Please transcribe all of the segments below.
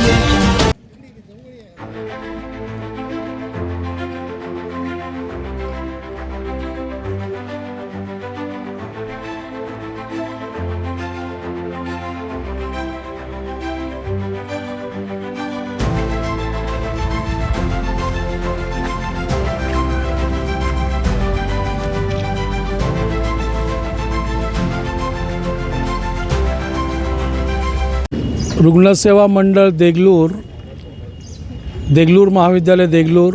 Yeah. रुग्णसेवा मंडळ देगलूर देगलूर महाविद्यालय देगलूर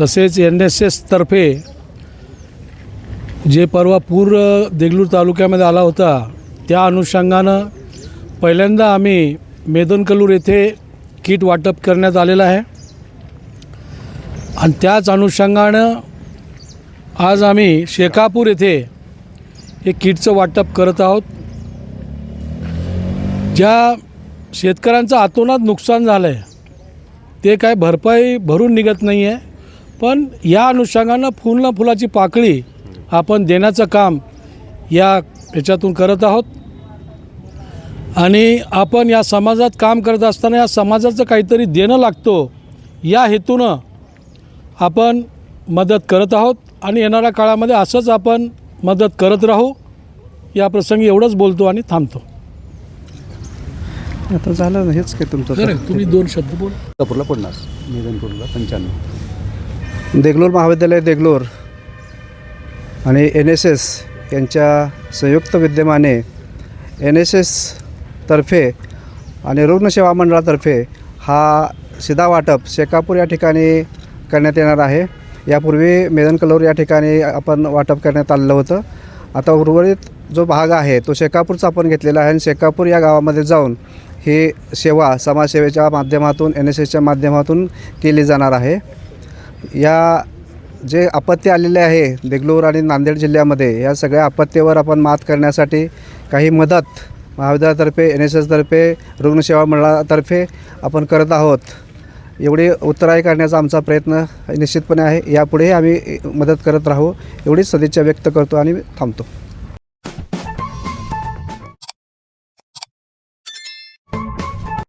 तसेच एन एस एसतर्फे जे परवा पूर देगलूर तालुक्यामध्ये आला होता त्या अनुषंगानं पहिल्यांदा आम्ही मेदनकलूर येथे किट वाटप करण्यात आलेलं आहे. आणि त्याच अनुषंगानं आज आम्ही शेकापूर येथे हे किटचं वाटप करत आहोत. ज्या शेतकऱ्यांचं आतोनात नुकसान झालं आहे ते काय भरपाई भरून निघत नाही आहे पण या अनुषंगानं फुल फुलाची पाकळी आपण देण्याचं काम या याच्यातून करत आहोत. आणि आपण या समाजात काम करत असताना या समाजाचं काहीतरी देणं लागतो या हेतूनं आपण मदत करत आहोत. आणि येणाऱ्या काळामध्ये असंच आपण मदत करत राहू. या प्रसंगी एवढंच बोलतो आणि थांबतो. आता झालं ना हेच काय तुमचं. तुम्ही दोन शब्द बोल. कोल्हापूरला पन्नास निधनपूरला पंच्याण्णव. देगलूर महाविद्यालय देगलूर. आणि एन एस एस यांच्या संयुक्त विद्यमाने एन एस एसतर्फे आणि रुग्णसेवा मंडळातर्फे हा शिधा वाटप शेकापूर या ठिकाणी करण्यात येणार आहे. यापूर्वी मेदनकलोर या ठिकाणी आपण वाटप करण्यात आलेलं होतं. आता उर्वरित जो भाग आहे तो शेकापूरचा आपण घेतलेला आहे आणि शेकापूर या गावामध्ये जाऊन ही सेवा समाजसेवेच्या माध्यमातून एन एस एसच्या माध्यमातून केली जाणार आहे. या जे आपत्ती आलेले आहे देगलूर आणि नांदेड जिल्ह्यामध्ये या सगळ्या आपत्तीवर आपण मात करण्यासाठी काही मदत महाविद्यालयातर्फे एन एस एसतर्फे रुग्णसेवा मंडळातर्फे आपण करत आहोत. एवढी उत्तराई करण्याचा आमचा प्रयत्न निश्चितपणे आहे. यापुढेही आम्ही मदत करत राहू एवढीच सदिच्छा व्यक्त करतो आणि थांबतो.